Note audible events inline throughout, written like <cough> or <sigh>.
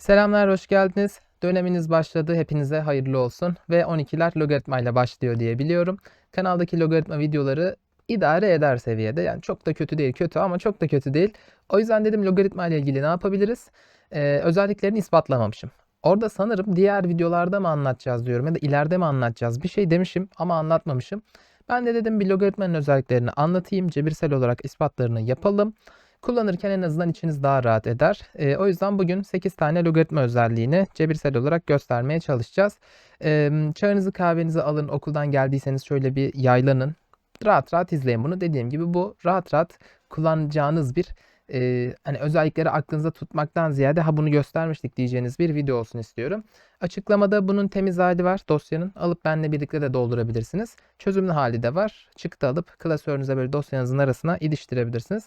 Selamlar, hoş geldiniz. Döneminiz başladı. Hepinize hayırlı olsun. Ve 12'ler logaritma ile başlıyor diye biliyorum. Kanaldaki logaritma videoları idare eder seviyede. Yani çok da kötü değil. Kötü ama çok da kötü değil. O yüzden dedim logaritma ile ilgili ne yapabiliriz? Ee, özelliklerini ispatlamamışım. Orada sanırım diğer videolarda mı anlatacağız diyorum ya da ileride mi anlatacağız bir şey demişim ama anlatmamışım. Ben de dedim bir logaritmanın özelliklerini anlatayım. Cebirsel olarak ispatlarını yapalım. Kullanırken en azından içiniz daha rahat eder. Ee, o yüzden bugün 8 tane logaritma özelliğini cebirsel olarak göstermeye çalışacağız. Ee, çayınızı kahvenizi alın okuldan geldiyseniz şöyle bir yaylanın. Rahat rahat izleyin bunu. Dediğim gibi bu rahat rahat kullanacağınız bir e, hani özellikleri aklınızda tutmaktan ziyade ha bunu göstermiştik diyeceğiniz bir video olsun istiyorum. Açıklamada bunun temiz hali var dosyanın. Alıp benimle birlikte de doldurabilirsiniz. Çözümlü hali de var. Çıktı alıp klasörünüze böyle dosyanızın arasına iliştirebilirsiniz.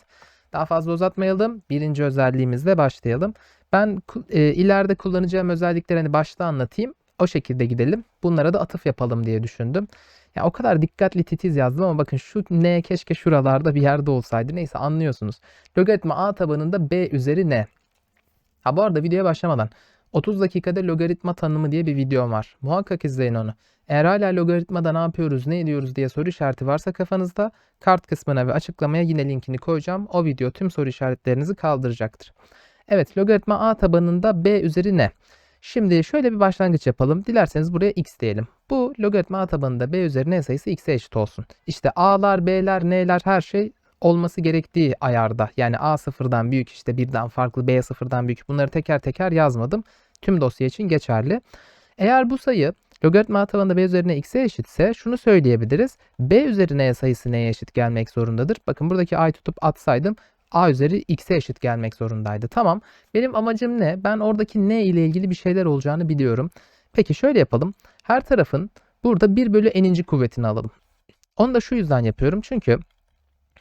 Daha fazla uzatmayalım. Birinci özelliğimizle başlayalım. Ben e, ileride kullanacağım özellikleri hani başta anlatayım. O şekilde gidelim. Bunlara da atıf yapalım diye düşündüm. Ya o kadar dikkatli titiz yazdım ama bakın şu n keşke şuralarda bir yerde olsaydı. Neyse anlıyorsunuz. Logaritma a tabanında b üzeri n. Ha bu arada videoya başlamadan 30 dakikada logaritma tanımı diye bir videom var. Muhakkak izleyin onu. Eğer hala logaritmada ne yapıyoruz, ne ediyoruz diye soru işareti varsa kafanızda kart kısmına ve açıklamaya yine linkini koyacağım. O video tüm soru işaretlerinizi kaldıracaktır. Evet, logaritma a tabanında b üzeri ne? Şimdi şöyle bir başlangıç yapalım. Dilerseniz buraya x diyelim. Bu logaritma a tabanında b üzeri n sayısı x'e eşit olsun. İşte a'lar, b'ler, n'ler her şey olması gerektiği ayarda. Yani a sıfırdan büyük işte birden farklı b sıfırdan büyük. Bunları teker teker yazmadım. Tüm dosya için geçerli. Eğer bu sayı logaritma tabanında b üzerine x'e eşitse şunu söyleyebiliriz. b üzerine sayısı neye eşit gelmek zorundadır? Bakın buradaki a'yı tutup atsaydım a üzeri x'e eşit gelmek zorundaydı. Tamam. Benim amacım ne? Ben oradaki n ile ilgili bir şeyler olacağını biliyorum. Peki şöyle yapalım. Her tarafın burada 1 bölü n'inci kuvvetini alalım. Onu da şu yüzden yapıyorum. Çünkü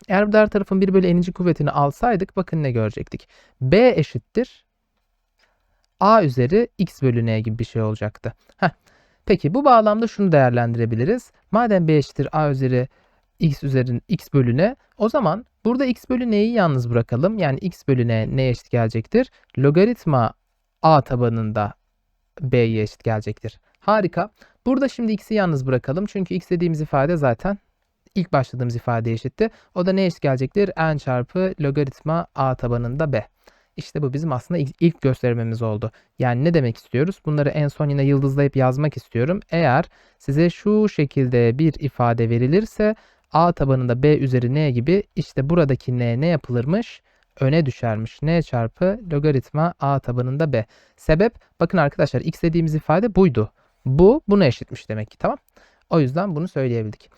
eğer her tarafın 1 bölü n'inci kuvvetini alsaydık bakın ne görecektik. b eşittir a üzeri x bölü n gibi bir şey olacaktı. Heh. Peki bu bağlamda şunu değerlendirebiliriz. Madem b eşittir a üzeri x üzerin x bölü n o zaman burada x bölü n'yi yalnız bırakalım. Yani x bölü n neye eşit gelecektir? Logaritma a tabanında b'ye eşit gelecektir. Harika. Burada şimdi x'i yalnız bırakalım. Çünkü x dediğimiz ifade zaten ilk başladığımız ifadeye eşitti. O da neye eşit gelecektir? n çarpı logaritma a tabanında b. İşte bu bizim aslında ilk, ilk göstermemiz oldu. Yani ne demek istiyoruz? Bunları en son yine yıldızlayıp yazmak istiyorum. Eğer size şu şekilde bir ifade verilirse a tabanında b üzeri n gibi işte buradaki n ne yapılırmış? Öne düşermiş. n çarpı logaritma a tabanında b. Sebep bakın arkadaşlar x dediğimiz ifade buydu. Bu buna eşitmiş demek ki tamam. O yüzden bunu söyleyebildik.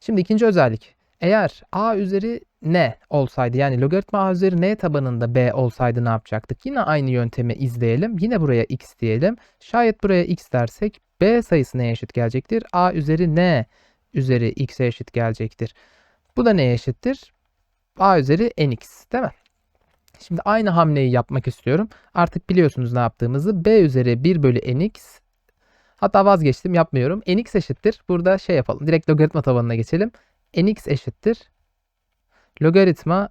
Şimdi ikinci özellik. Eğer a üzeri n olsaydı yani logaritma a üzeri n tabanında b olsaydı ne yapacaktık? Yine aynı yöntemi izleyelim. Yine buraya x diyelim. Şayet buraya x dersek b sayısı neye eşit gelecektir? a üzeri n üzeri x'e eşit gelecektir. Bu da neye eşittir? a üzeri nx değil mi? Şimdi aynı hamleyi yapmak istiyorum. Artık biliyorsunuz ne yaptığımızı. b üzeri 1 bölü nx Hatta vazgeçtim yapmıyorum. nx eşittir. Burada şey yapalım. Direkt logaritma tabanına geçelim. Nx eşittir. Logaritma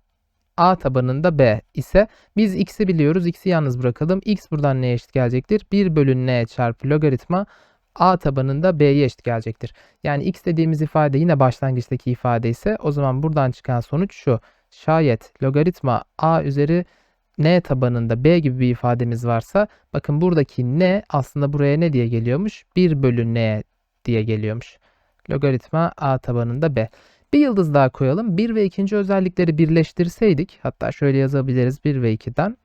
a tabanında b ise biz x'i biliyoruz. x'i yalnız bırakalım. x buradan neye eşit gelecektir? 1 bölü n çarpı logaritma a tabanında b'ye eşit gelecektir. Yani x dediğimiz ifade yine başlangıçtaki ifade ise o zaman buradan çıkan sonuç şu. Şayet logaritma a üzeri n tabanında b gibi bir ifademiz varsa bakın buradaki n aslında buraya ne diye geliyormuş? 1 bölü n diye geliyormuş. Logaritma a tabanında b. Bir yıldız daha koyalım. 1 ve 2. özellikleri birleştirseydik hatta şöyle yazabiliriz 1 ve 2'den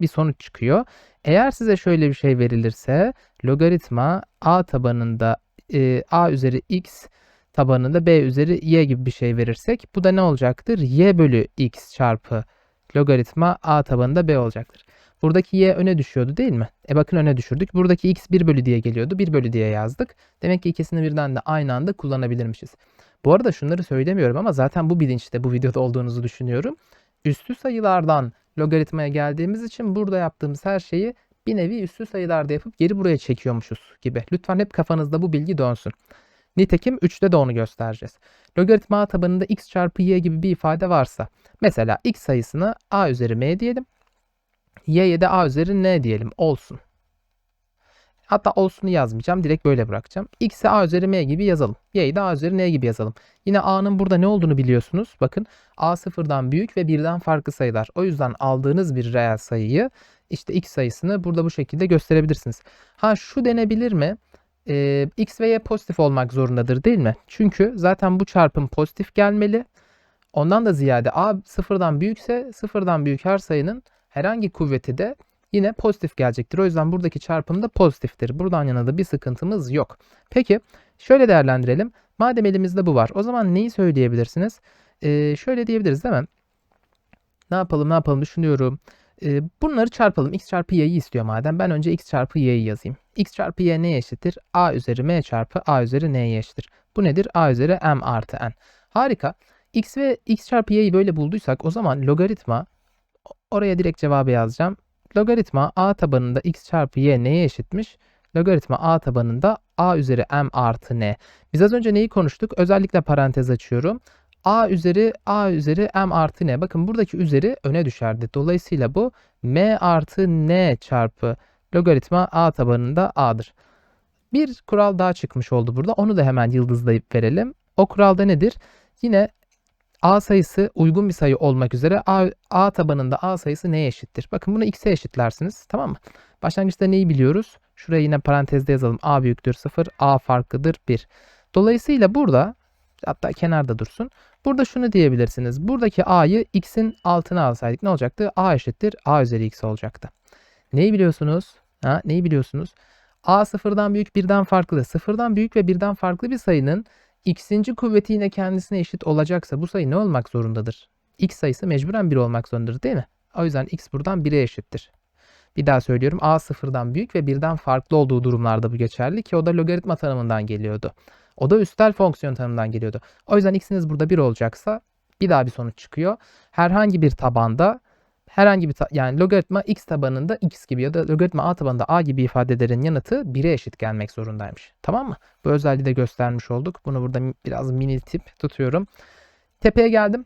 bir sonuç çıkıyor. Eğer size şöyle bir şey verilirse logaritma a tabanında e, a üzeri x tabanında b üzeri y gibi bir şey verirsek bu da ne olacaktır? y bölü x çarpı logaritma a tabanında b olacaktır. Buradaki y öne düşüyordu değil mi? E bakın öne düşürdük. Buradaki x 1 bölü diye geliyordu. 1 bölü diye yazdık. Demek ki ikisini birden de aynı anda kullanabilirmişiz. Bu arada şunları söylemiyorum ama zaten bu bilinçte bu videoda olduğunuzu düşünüyorum. Üstü sayılardan logaritmaya geldiğimiz için burada yaptığımız her şeyi bir nevi üstü sayılarda yapıp geri buraya çekiyormuşuz gibi. Lütfen hep kafanızda bu bilgi dönsün. Nitekim 3'te de onu göstereceğiz. Logaritma tabanında x çarpı y gibi bir ifade varsa mesela x sayısını a üzeri m diyelim. Y'ye de a üzeri n diyelim olsun. Hatta olsunu yazmayacağım. Direkt böyle bırakacağım. X'i A üzeri M gibi yazalım. Y'yi de A üzeri N gibi yazalım. Yine A'nın burada ne olduğunu biliyorsunuz. Bakın A sıfırdan büyük ve birden farklı sayılar. O yüzden aldığınız bir reel sayıyı işte X sayısını burada bu şekilde gösterebilirsiniz. Ha şu denebilir mi? Ee, X ve Y pozitif olmak zorundadır değil mi? Çünkü zaten bu çarpım pozitif gelmeli. Ondan da ziyade A sıfırdan büyükse sıfırdan büyük her sayının herhangi kuvveti de yine pozitif gelecektir. O yüzden buradaki çarpım da pozitiftir. Buradan yana da bir sıkıntımız yok. Peki şöyle değerlendirelim. Madem elimizde bu var o zaman neyi söyleyebilirsiniz? Ee, şöyle diyebiliriz değil mi? Ne yapalım ne yapalım düşünüyorum. Ee, bunları çarpalım. X çarpı y'yi istiyor madem. Ben önce x çarpı y'yi yazayım. x çarpı y neye eşittir? a üzeri m çarpı a üzeri n'ye eşittir. Bu nedir? a üzeri m artı n. Harika. x ve x çarpı y'yi böyle bulduysak o zaman logaritma oraya direkt cevabı yazacağım. Logaritma a tabanında x çarpı y neye eşitmiş? Logaritma a tabanında a üzeri m artı n. Biz az önce neyi konuştuk? Özellikle parantez açıyorum. a üzeri a üzeri m artı n. Bakın buradaki üzeri öne düşerdi. Dolayısıyla bu m artı n çarpı logaritma a tabanında a'dır. Bir kural daha çıkmış oldu burada. Onu da hemen yıldızlayıp verelim. O kuralda nedir? Yine A sayısı uygun bir sayı olmak üzere A, A tabanında A sayısı neye eşittir? Bakın bunu x'e eşitlersiniz. Tamam mı? Başlangıçta neyi biliyoruz? Şuraya yine parantezde yazalım. A büyüktür 0, A farklıdır 1. Dolayısıyla burada hatta kenarda dursun. Burada şunu diyebilirsiniz. Buradaki A'yı x'in altına alsaydık ne olacaktı? A eşittir A üzeri x olacaktı. Neyi biliyorsunuz? Ha, neyi biliyorsunuz? A sıfırdan büyük birden farklı. Sıfırdan büyük ve birden farklı bir sayının x'inci kuvveti yine kendisine eşit olacaksa bu sayı ne olmak zorundadır? x sayısı mecburen 1 olmak zorundadır değil mi? O yüzden x buradan 1'e eşittir. Bir daha söylüyorum. a sıfırdan büyük ve birden farklı olduğu durumlarda bu geçerli ki o da logaritma tanımından geliyordu. O da üstel fonksiyon tanımından geliyordu. O yüzden x'iniz burada 1 olacaksa bir daha bir sonuç çıkıyor. Herhangi bir tabanda herhangi bir yani logaritma x tabanında x gibi ya da logaritma a tabanında a gibi ifadelerin yanıtı 1'e eşit gelmek zorundaymış. Tamam mı? Bu özelliği de göstermiş olduk. Bunu burada biraz mini tip tutuyorum. Tepeye geldim.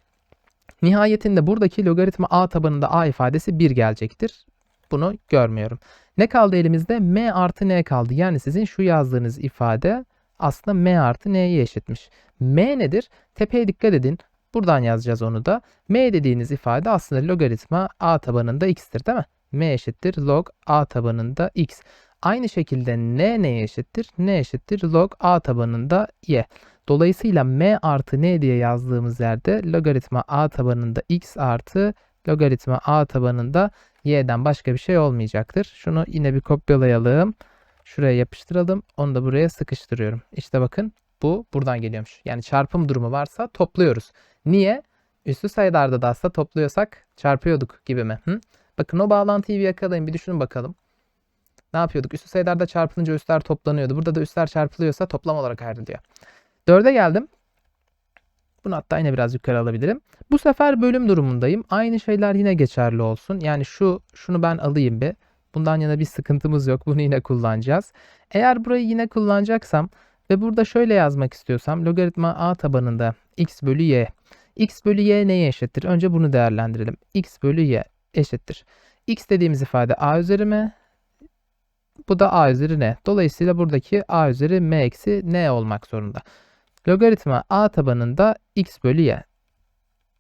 Nihayetinde buradaki logaritma a tabanında a ifadesi 1 gelecektir. Bunu görmüyorum. Ne kaldı elimizde? m artı n kaldı. Yani sizin şu yazdığınız ifade aslında m artı n'ye eşitmiş. m nedir? Tepeye dikkat edin. Buradan yazacağız onu da. M dediğiniz ifade aslında logaritma a tabanında x'tir değil mi? M eşittir log a tabanında x. Aynı şekilde n neye eşittir? N eşittir log a tabanında y. Dolayısıyla m artı n diye yazdığımız yerde logaritma a tabanında x artı logaritma a tabanında y'den başka bir şey olmayacaktır. Şunu yine bir kopyalayalım. Şuraya yapıştıralım. Onu da buraya sıkıştırıyorum. İşte bakın bu buradan geliyormuş. Yani çarpım durumu varsa topluyoruz. Niye? Üstü sayılarda da aslında topluyorsak çarpıyorduk gibi mi? Hı? Bakın o bağlantıyı bir yakalayın bir düşünün bakalım. Ne yapıyorduk? Üstü sayılarda çarpılınca üstler toplanıyordu. Burada da üstler çarpılıyorsa toplam olarak ayrılıyor. Dörde geldim. Bunu hatta yine biraz yukarı alabilirim. Bu sefer bölüm durumundayım. Aynı şeyler yine geçerli olsun. Yani şu şunu ben alayım bir. Bundan yana bir sıkıntımız yok. Bunu yine kullanacağız. Eğer burayı yine kullanacaksam ve burada şöyle yazmak istiyorsam logaritma a tabanında x bölü y. x bölü y neye eşittir? Önce bunu değerlendirelim. x bölü y eşittir. x dediğimiz ifade a üzeri m. Bu da a üzeri n. Dolayısıyla buradaki a üzeri m eksi n olmak zorunda. Logaritma a tabanında x bölü y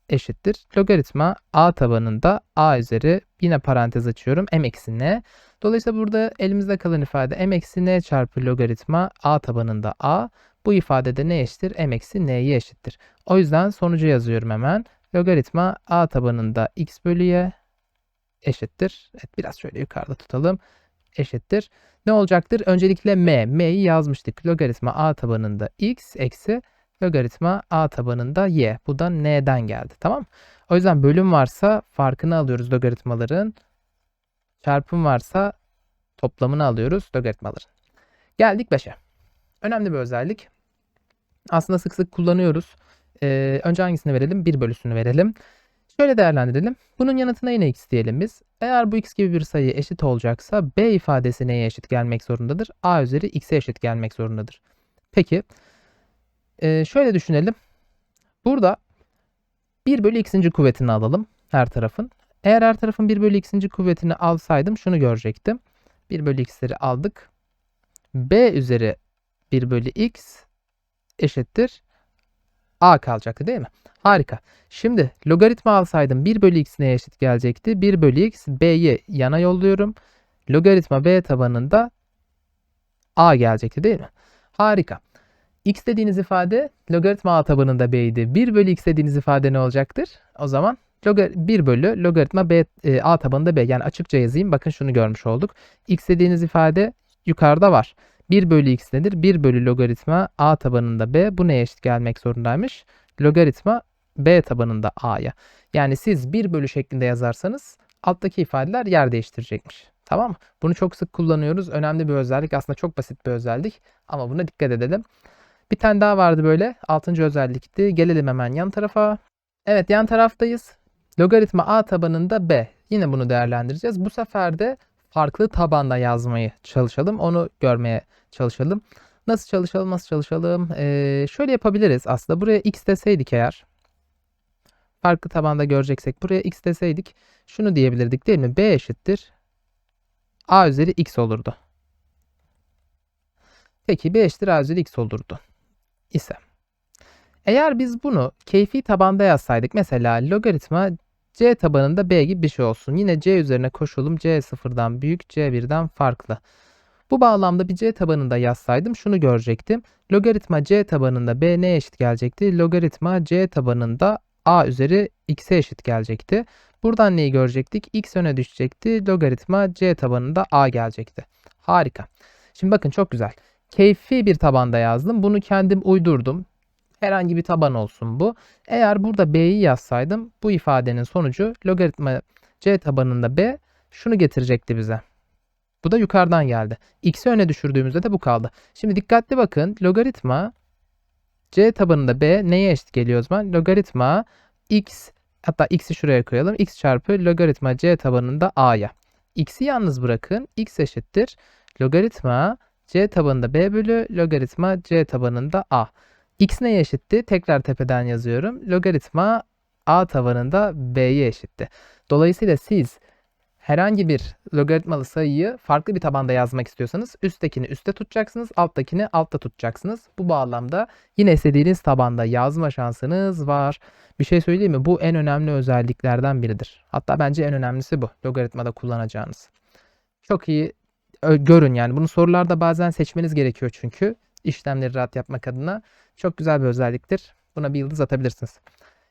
eşittir. Logaritma a tabanında a üzeri yine parantez açıyorum m eksi n. Dolayısıyla burada elimizde kalan ifade m eksi n çarpı logaritma a tabanında a. Bu ifadede ne eşittir? m eksi n'ye eşittir. O yüzden sonucu yazıyorum hemen. Logaritma a tabanında x bölü y eşittir. Evet biraz şöyle yukarıda tutalım. Eşittir. Ne olacaktır? Öncelikle m. m'yi yazmıştık. Logaritma a tabanında x eksi logaritma a tabanında y. Bu da n'den geldi. Tamam O yüzden bölüm varsa farkını alıyoruz logaritmaların. Çarpım varsa toplamını alıyoruz logaritmaların. Geldik 5'e. Önemli bir özellik. Aslında sık sık kullanıyoruz. Ee, önce hangisini verelim? 1 bölüsünü verelim. Şöyle değerlendirelim. Bunun yanıtına yine x diyelim biz. Eğer bu x gibi bir sayı eşit olacaksa b ifadesi neye eşit gelmek zorundadır? a üzeri x'e eşit gelmek zorundadır. Peki ee, şöyle düşünelim. Burada 1 bölü x'inci kuvvetini alalım her tarafın. Eğer her tarafın 1 bölü x'inci kuvvetini alsaydım şunu görecektim. 1 bölü x'leri aldık. b üzeri 1 bölü x eşittir a kalacaktı değil mi? Harika. Şimdi logaritma alsaydım 1 bölü x neye eşit gelecekti? 1 bölü x b'yi yana yolluyorum. Logaritma b tabanında a gelecekti değil mi? Harika. x dediğiniz ifade logaritma a tabanında b'ydi. 1 bölü x dediğiniz ifade ne olacaktır? O zaman logar 1 bölü logaritma b e, a tabanında b. Yani açıkça yazayım. Bakın şunu görmüş olduk. x dediğiniz ifade yukarıda var. 1 bölü x nedir? 1 bölü logaritma a tabanında b. Bu neye eşit gelmek zorundaymış? Logaritma b tabanında a'ya. Yani siz 1 bölü şeklinde yazarsanız alttaki ifadeler yer değiştirecekmiş. Tamam mı? Bunu çok sık kullanıyoruz. Önemli bir özellik. Aslında çok basit bir özellik. Ama buna dikkat edelim. Bir tane daha vardı böyle. Altıncı özellikti. Gelelim hemen yan tarafa. Evet yan taraftayız. Logaritma a tabanında b. Yine bunu değerlendireceğiz. Bu sefer de farklı tabanda yazmayı çalışalım. Onu görmeye çalışalım. Nasıl çalışalım, nasıl çalışalım? Ee, şöyle yapabiliriz aslında. Buraya x deseydik eğer. Farklı tabanda göreceksek buraya x deseydik. Şunu diyebilirdik değil mi? b eşittir. a üzeri x olurdu. Peki b eşittir a üzeri x olurdu. İse. Eğer biz bunu keyfi tabanda yazsaydık. Mesela logaritma c tabanında b gibi bir şey olsun. Yine c üzerine koşulum. c sıfırdan büyük, c birden farklı. Bu bağlamda bir c tabanında yazsaydım şunu görecektim. Logaritma c tabanında b neye eşit gelecekti? Logaritma c tabanında a üzeri x'e eşit gelecekti. Buradan neyi görecektik? x öne düşecekti. Logaritma c tabanında a gelecekti. Harika. Şimdi bakın çok güzel. Keyfi bir tabanda yazdım. Bunu kendim uydurdum. Herhangi bir taban olsun bu. Eğer burada b'yi yazsaydım bu ifadenin sonucu logaritma c tabanında b şunu getirecekti bize. Bu da yukarıdan geldi. X'i öne düşürdüğümüzde de bu kaldı. Şimdi dikkatli bakın. Logaritma c tabanında b neye eşit geliyor o zaman? Logaritma x hatta x'i şuraya koyalım. x çarpı logaritma c tabanında a'ya. x'i yalnız bırakın. x eşittir. Logaritma c tabanında b bölü logaritma c tabanında a. x neye eşitti? Tekrar tepeden yazıyorum. Logaritma a tabanında b'ye eşitti. Dolayısıyla siz herhangi bir logaritmalı sayıyı farklı bir tabanda yazmak istiyorsanız üsttekini üstte tutacaksınız, alttakini altta tutacaksınız. Bu bağlamda yine istediğiniz tabanda yazma şansınız var. Bir şey söyleyeyim mi? Bu en önemli özelliklerden biridir. Hatta bence en önemlisi bu. Logaritmada kullanacağınız. Çok iyi görün yani. Bunu sorularda bazen seçmeniz gerekiyor çünkü. işlemleri rahat yapmak adına. Çok güzel bir özelliktir. Buna bir yıldız atabilirsiniz.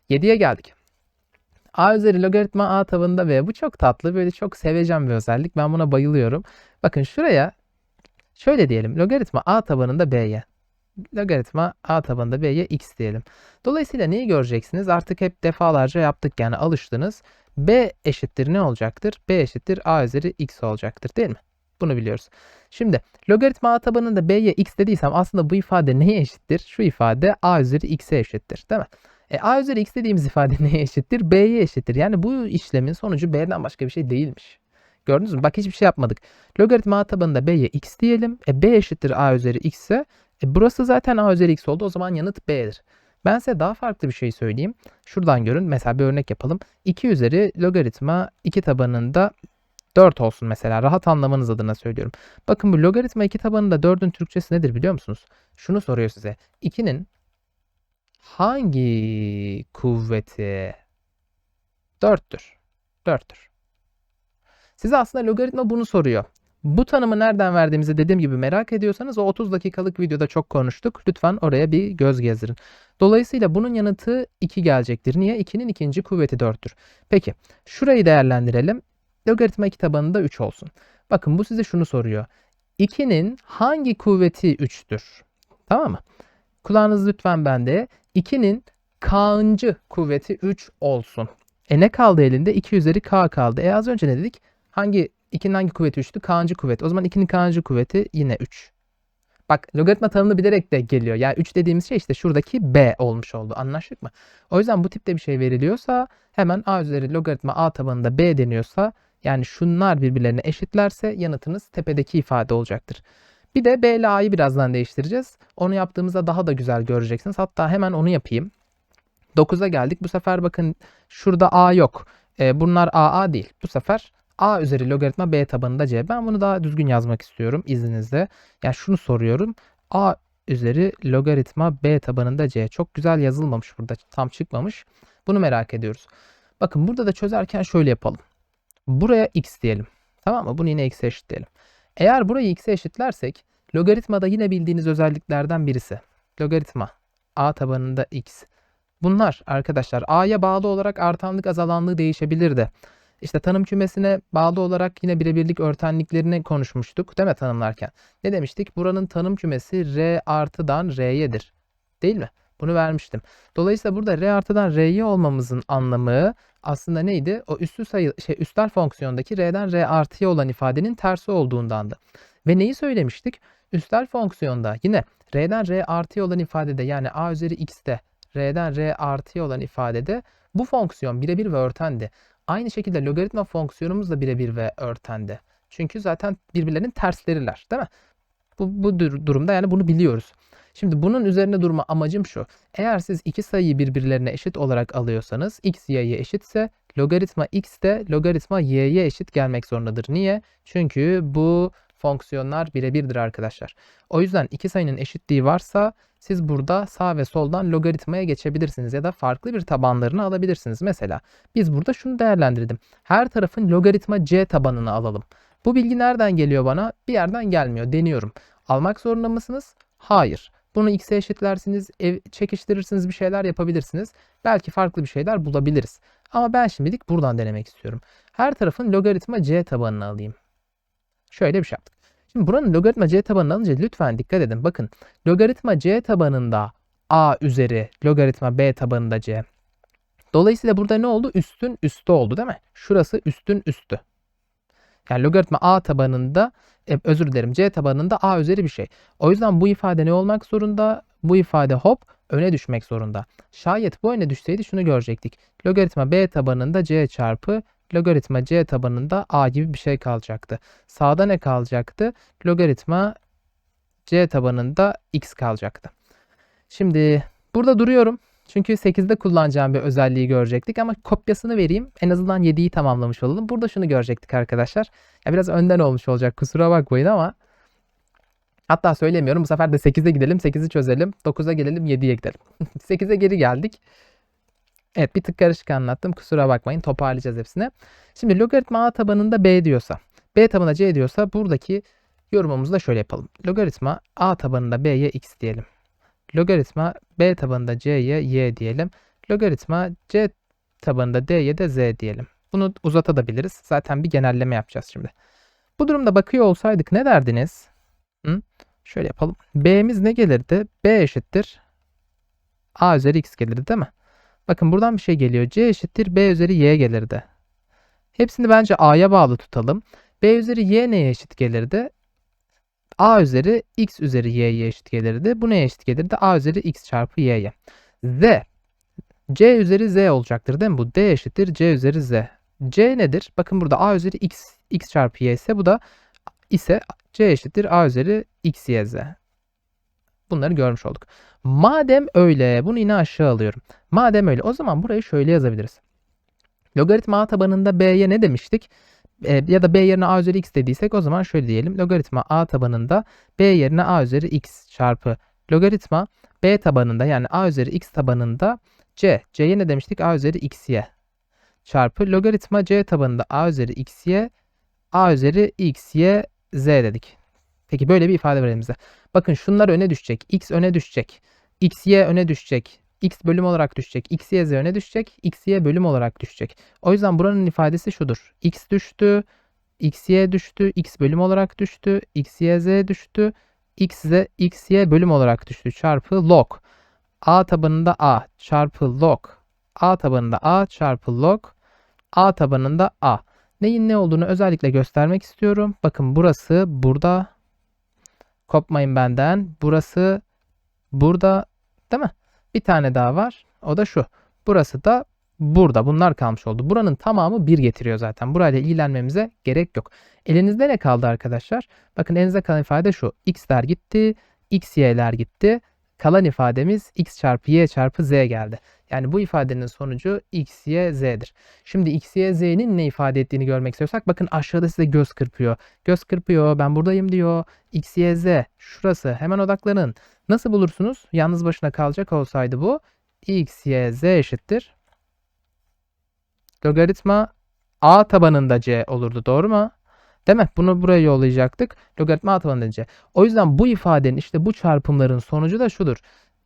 7'ye geldik. A üzeri logaritma A tabanında B. Bu çok tatlı. Böyle çok seveceğim bir özellik. Ben buna bayılıyorum. Bakın şuraya şöyle diyelim. Logaritma A tabanında B'ye. Logaritma A tabanında B'ye x diyelim. Dolayısıyla neyi göreceksiniz? Artık hep defalarca yaptık yani alıştınız. B eşittir ne olacaktır? B eşittir A üzeri x olacaktır değil mi? Bunu biliyoruz. Şimdi logaritma A tabanında B'ye x dediysem aslında bu ifade neye eşittir? Şu ifade A üzeri x'e eşittir değil mi? E, A üzeri x dediğimiz ifade <laughs> neye eşittir? B'ye eşittir. Yani bu işlemin sonucu B'den başka bir şey değilmiş. Gördünüz mü? Bak hiçbir şey yapmadık. Logaritma A tabanında B'ye x diyelim. E, B eşittir A üzeri x ise e, burası zaten A üzeri x oldu. O zaman yanıt B'dir. Ben size daha farklı bir şey söyleyeyim. Şuradan görün. Mesela bir örnek yapalım. 2 üzeri logaritma 2 tabanında 4 olsun mesela. Rahat anlamanız adına söylüyorum. Bakın bu logaritma 2 tabanında 4'ün Türkçesi nedir biliyor musunuz? Şunu soruyor size. 2'nin hangi kuvveti 4'tür? 4'tür. Size aslında logaritma bunu soruyor. Bu tanımı nereden verdiğimizi dediğim gibi merak ediyorsanız o 30 dakikalık videoda çok konuştuk. Lütfen oraya bir göz gezdirin. Dolayısıyla bunun yanıtı 2 gelecektir. Niye? 2'nin ikinci kuvveti 4'tür. Peki şurayı değerlendirelim. Logaritma 2 tabanında 3 olsun. Bakın bu size şunu soruyor. 2'nin hangi kuvveti 3'tür? Tamam mı? Kulağınız lütfen bende. 2'nin k'ıncı kuvveti 3 olsun. E ne kaldı elinde? 2 üzeri k kaldı. E az önce ne dedik? Hangi 2'nin hangi kuvveti 3'tü? K'ıncı kuvvet. O zaman 2'nin k'ıncı kuvveti yine 3. Bak logaritma tanımını bilerek de geliyor. Yani 3 dediğimiz şey işte şuradaki b olmuş oldu. Anlaştık mı? O yüzden bu tipte bir şey veriliyorsa hemen a üzeri logaritma a tabanında b deniyorsa yani şunlar birbirlerine eşitlerse yanıtınız tepedeki ifade olacaktır. Bir de B ile A'yı birazdan değiştireceğiz. Onu yaptığımızda daha da güzel göreceksiniz. Hatta hemen onu yapayım. 9'a geldik. Bu sefer bakın şurada A yok. E, bunlar AA değil. Bu sefer a üzeri logaritma b tabanında c. Ben bunu daha düzgün yazmak istiyorum izninizle. Yani şunu soruyorum. a üzeri logaritma b tabanında c. Çok güzel yazılmamış burada. Tam çıkmamış. Bunu merak ediyoruz. Bakın burada da çözerken şöyle yapalım. Buraya x diyelim. Tamam mı? Bunu yine x'e eşitleyelim. Eğer burayı x'e eşitlersek logaritmada yine bildiğiniz özelliklerden birisi. Logaritma a tabanında x. Bunlar arkadaşlar a'ya bağlı olarak artanlık azalanlığı değişebilir de. İşte tanım kümesine bağlı olarak yine birebirlik örtenliklerini konuşmuştuk değil mi tanımlarken? Ne demiştik? Buranın tanım kümesi r artıdan r'yedir. Değil mi? Bunu vermiştim. Dolayısıyla burada r artıdan r'ye olmamızın anlamı aslında neydi? O üstü sayı şey üstel fonksiyondaki r'den r artıya olan ifadenin tersi olduğundandı. Ve neyi söylemiştik? Üstel fonksiyonda yine r'den r artıya olan ifadede yani a üzeri x'te r'den r artıya olan ifadede bu fonksiyon birebir ve örtendi. Aynı şekilde logaritma fonksiyonumuz da birebir ve örtendi. Çünkü zaten birbirlerinin tersleriler değil mi? Bu, bu dur- durumda yani bunu biliyoruz. Şimdi bunun üzerine durma amacım şu. Eğer siz iki sayıyı birbirlerine eşit olarak alıyorsanız x y'ye eşitse logaritma x de logaritma y'ye eşit gelmek zorundadır. Niye? Çünkü bu fonksiyonlar birebirdir arkadaşlar. O yüzden iki sayının eşitliği varsa siz burada sağ ve soldan logaritmaya geçebilirsiniz ya da farklı bir tabanlarını alabilirsiniz. Mesela biz burada şunu değerlendirdim. Her tarafın logaritma c tabanını alalım. Bu bilgi nereden geliyor bana? Bir yerden gelmiyor. Deniyorum. Almak zorunda mısınız? Hayır. Bunu x'e eşitlersiniz, ev, çekiştirirsiniz, bir şeyler yapabilirsiniz. Belki farklı bir şeyler bulabiliriz. Ama ben şimdilik buradan denemek istiyorum. Her tarafın logaritma c tabanını alayım. Şöyle bir şey yaptık. Şimdi buranın logaritma c tabanını alınca lütfen dikkat edin. Bakın logaritma c tabanında a üzeri logaritma b tabanında c. Dolayısıyla burada ne oldu? Üstün üstü oldu değil mi? Şurası üstün üstü. Yani logaritma a tabanında e, özür dilerim c tabanında a üzeri bir şey. O yüzden bu ifade ne olmak zorunda? Bu ifade hop öne düşmek zorunda. Şayet bu öne düşseydi şunu görecektik. Logaritma b tabanında c çarpı logaritma c tabanında a gibi bir şey kalacaktı. Sağda ne kalacaktı? Logaritma c tabanında x kalacaktı. Şimdi burada duruyorum. Çünkü 8'de kullanacağım bir özelliği görecektik ama kopyasını vereyim. En azından 7'yi tamamlamış olalım. Burada şunu görecektik arkadaşlar. Ya biraz önden olmuş olacak kusura bakmayın ama hatta söylemiyorum. Bu sefer de 8'e gidelim. 8'i çözelim. 9'a gelelim. 7'ye gidelim. <laughs> 8'e geri geldik. Evet bir tık karışık anlattım. Kusura bakmayın. Toparlayacağız hepsini. Şimdi logaritma a tabanında b diyorsa, b tabanında c diyorsa buradaki yorumumuzu da şöyle yapalım. Logaritma a tabanında b'ye x diyelim. Logaritma b tabanında c'ye y diyelim. Logaritma c tabanında d'ye de z diyelim. Bunu uzatabiliriz. Zaten bir genelleme yapacağız şimdi. Bu durumda bakıyor olsaydık ne derdiniz? Hı? Şöyle yapalım. b'miz ne gelirdi? b eşittir a üzeri x gelirdi değil mi? Bakın buradan bir şey geliyor. C eşittir B üzeri Y gelirdi. Hepsini bence A'ya bağlı tutalım. B üzeri Y neye eşit gelirdi? A üzeri X üzeri Y'ye eşit gelirdi. Bu neye eşit gelirdi? A üzeri X çarpı Y'ye. Z. C üzeri Z olacaktır değil mi? Bu D eşittir C üzeri Z. C nedir? Bakın burada A üzeri X, X çarpı Y ise bu da ise C eşittir A üzeri X, Y, Z. Bunları görmüş olduk. Madem öyle, bunu yine aşağı alıyorum. Madem öyle, o zaman burayı şöyle yazabiliriz. Logaritma a tabanında b'ye ne demiştik? E, ya da b yerine a üzeri x dediysek o zaman şöyle diyelim. Logaritma a tabanında b yerine a üzeri x çarpı logaritma b tabanında yani a üzeri x tabanında c. c'ye ne demiştik? a üzeri xy çarpı logaritma c tabanında a üzeri xy a üzeri xy z dedik. Peki böyle bir ifade verelim bize. Bakın şunlar öne düşecek. X öne düşecek. XY öne düşecek. X bölüm olarak düşecek. XY Z öne düşecek. XY bölüm olarak düşecek. O yüzden buranın ifadesi şudur. X düştü. XY düştü. X bölüm olarak düştü. XY Z düştü. X Z XY bölüm olarak düştü. Çarpı log. A tabanında A çarpı log. A tabanında A çarpı log. A tabanında A. Neyin ne olduğunu özellikle göstermek istiyorum. Bakın burası burada. Kopmayın benden. Burası burada değil mi? Bir tane daha var. O da şu. Burası da burada. Bunlar kalmış oldu. Buranın tamamı 1 getiriyor zaten. Burayla ilgilenmemize gerek yok. Elinizde ne kaldı arkadaşlar? Bakın elinizde kalan ifade şu. X'ler gitti. XY'ler gitti. Kalan ifademiz x çarpı y çarpı z geldi. Yani bu ifadenin sonucu x, y, z'dir. Şimdi x, y, z'nin ne ifade ettiğini görmek istiyorsak bakın aşağıda size göz kırpıyor. Göz kırpıyor ben buradayım diyor. x, y, z şurası hemen odaklanın. Nasıl bulursunuz? Yalnız başına kalacak olsaydı bu x, y, z eşittir. Logaritma a tabanında c olurdu doğru mu? Değil mi? Bunu buraya yollayacaktık. Logaritma a tabanında c. O yüzden bu ifadenin işte bu çarpımların sonucu da şudur.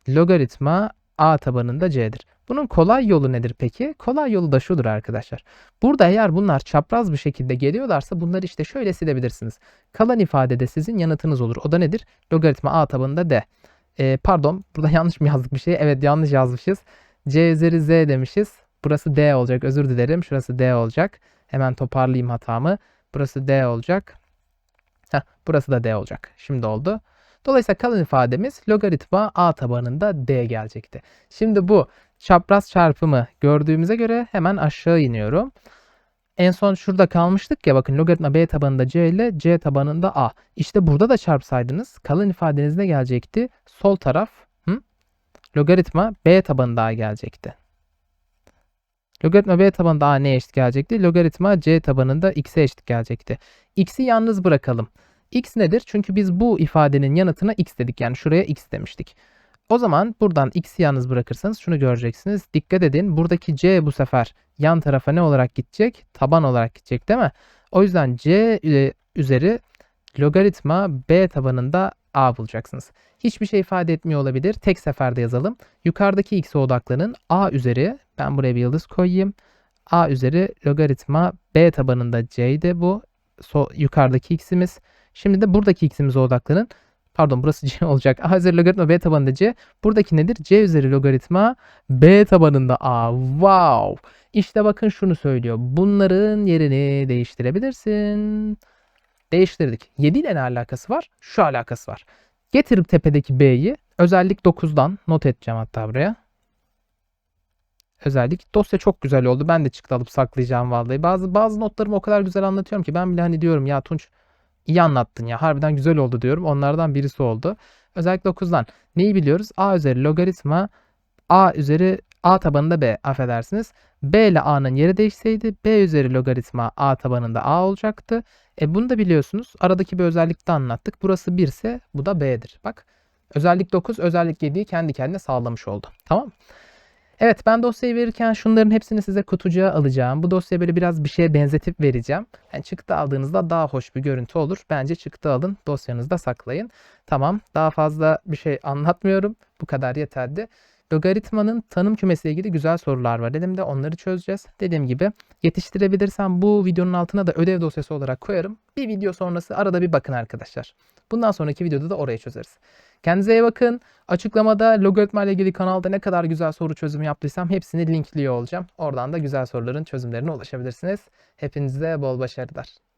Logaritma a tabanında c'dir. Bunun kolay yolu nedir peki? Kolay yolu da şudur arkadaşlar. Burada eğer bunlar çapraz bir şekilde geliyorlarsa bunları işte şöyle silebilirsiniz. Kalan ifadede sizin yanıtınız olur. O da nedir? Logaritma a tabanında d. Ee, pardon burada <laughs> yanlış mı yazdık bir şey? Evet yanlış yazmışız. c üzeri z demişiz. Burası d olacak. Özür dilerim. Şurası d olacak. Hemen toparlayayım hatamı. Burası d olacak. Heh, burası da d olacak. Şimdi oldu. Dolayısıyla kalan ifademiz logaritma a tabanında d gelecekti. Şimdi bu çapraz çarpımı gördüğümüze göre hemen aşağı iniyorum. En son şurada kalmıştık ya bakın logaritma b tabanında c ile c tabanında a. İşte burada da çarpsaydınız kalan ifadeniz ne gelecekti? Sol taraf hı? logaritma b tabanında a gelecekti. Logaritma b tabanında a neye eşit gelecekti? Logaritma c tabanında x'e eşit gelecekti. x'i yalnız bırakalım. x nedir? Çünkü biz bu ifadenin yanıtına x dedik. Yani şuraya x demiştik. O zaman buradan x'i yalnız bırakırsanız şunu göreceksiniz. Dikkat edin buradaki c bu sefer yan tarafa ne olarak gidecek? Taban olarak gidecek değil mi? O yüzden c e, üzeri logaritma b tabanında a bulacaksınız. Hiçbir şey ifade etmiyor olabilir. Tek seferde yazalım. Yukarıdaki x'e odaklanın. a üzeri ben buraya bir yıldız koyayım. a üzeri logaritma b tabanında c'ydi bu. So, yukarıdaki x'imiz. Şimdi de buradaki x'imize odaklanın. Pardon burası <laughs> c olacak. a üzeri logaritma b tabanında c. Buradaki nedir? c üzeri logaritma b tabanında a. Wow. İşte bakın şunu söylüyor. Bunların yerini değiştirebilirsin. Değiştirdik. 7 ile ne alakası var? Şu alakası var. Getirip tepedeki b'yi özellik 9'dan not edeceğim hatta buraya. Özellik dosya çok güzel oldu. Ben de çıktı alıp saklayacağım vallahi. Bazı bazı notlarımı o kadar güzel anlatıyorum ki ben bile hani diyorum ya Tunç iyi anlattın ya. Harbiden güzel oldu diyorum. Onlardan birisi oldu. Özellik 9'dan neyi biliyoruz? A üzeri logaritma A üzeri A tabanında B affedersiniz. B ile A'nın yeri değişseydi B üzeri logaritma A tabanında A olacaktı. E bunu da biliyorsunuz. Aradaki bir özellikte anlattık. Burası 1 ise bu da B'dir. Bak özellik 9 özellik 7'yi kendi kendine sağlamış oldu. Tamam? Evet ben dosyayı verirken şunların hepsini size kutucuğa alacağım. Bu dosyayı böyle biraz bir şeye benzetip vereceğim. Yani çıktı aldığınızda daha hoş bir görüntü olur. Bence çıktı alın dosyanızda saklayın. Tamam daha fazla bir şey anlatmıyorum. Bu kadar yeterli. Logaritmanın tanım kümesiyle ilgili güzel sorular var. Elimde onları çözeceğiz. Dediğim gibi yetiştirebilirsem bu videonun altına da ödev dosyası olarak koyarım. Bir video sonrası arada bir bakın arkadaşlar. Bundan sonraki videoda da orayı çözeriz. Kendinize iyi bakın. Açıklamada logaritma ile ilgili kanalda ne kadar güzel soru çözümü yaptıysam hepsini linkliyor olacağım. Oradan da güzel soruların çözümlerine ulaşabilirsiniz. Hepinize bol başarılar.